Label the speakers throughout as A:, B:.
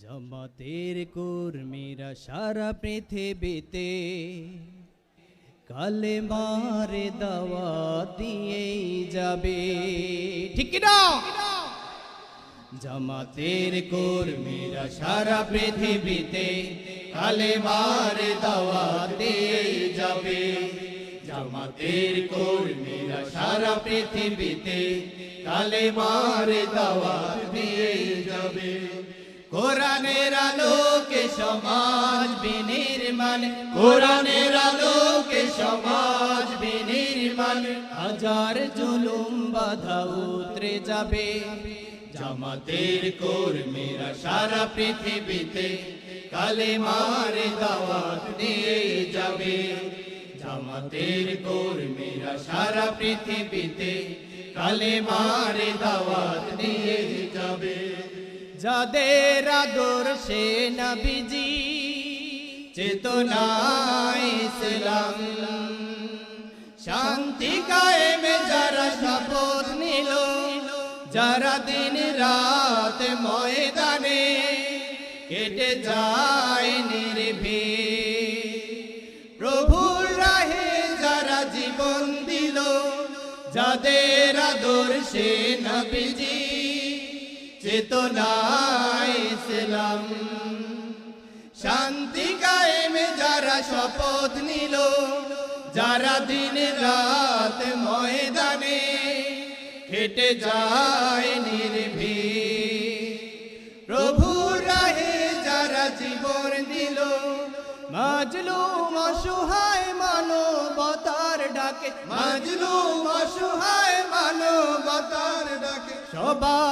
A: জামাতের কর্মীরা সারা পৃথিবীতে কালে মারে দাওয়া দিয়েই যাবে। ঠিক না? জামাতের কর্মীরা সারা পৃথিবীতে কালে মারে দাওয়া দিয়েই যাবে। জামাতের কর্মীরা সারা পৃথিবীতে কালে মারে দাওয়া দিয়েই যাবে। কোরআনের আলোকে সমাজ বিনির্মাণ, কোরআনের আলোকে সমাজ বিনির্মাণ, হাজার জুলুম বাধা উতরে যাবে। জামাতের কর্মীরা সারা পৃথিবীতে কালে মারে দাওয়াত দিয়ে যাবে। জামাতের কর্মীরা সারা পৃথিবীতে কালে মারে দাওয়াত দিয়ে যাদের আদর্শে নবীজি, চেতনায় ইসলাম। শান্তি কায়েমে যারা শপথ নিল, যারা দিন রাত ময়দানে কেটে যায় নির্ভে প্রভুর রাহে যারা জীবন দিল, যাদের আদর্শে নবীজি চেতনায় ইসলাম শান্তি কায়েমে যারা শপথ নিল, যারা দিন রাত ময়দানে হেঁটে যায় নির্ভী প্রভু রাহে যারা জীবন দিল, মাজলুম অসহায় মানবতার ডাকে, মাজলুম অসহায় মানবতার ডাকে আগে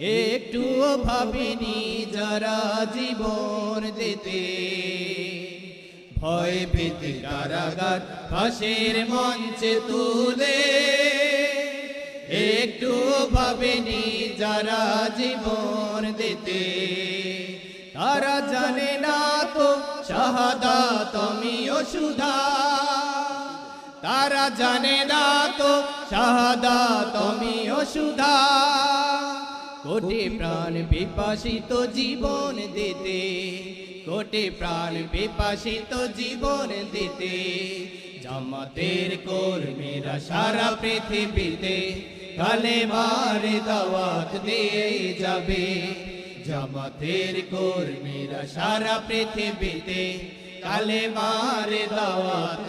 A: একটুও ভাবিনি যারা জীবন দিতে। ভয় ভীতি কারাগার ফাঁসের মঞ্চে তুলে। একটু ভাবেনি যারা জীবন দিতে। তারা জানে না তো শাহাদা তুমি অসুধা। তারা জানে না তো শাহাদা তুমি সুধা কোটি প্রাণ বিপাসিত জীবন দিতে, কোটি প্রাণ বিপাসিত জীবন দিতে, জামাতের কর্মীরা সারা পৃথিবীতে কালে মারে দাওয়াত দিয়ে যাবে, জামাতের কর্মীরা সারা পৃথিবীতে কালে মারে দাওয়াত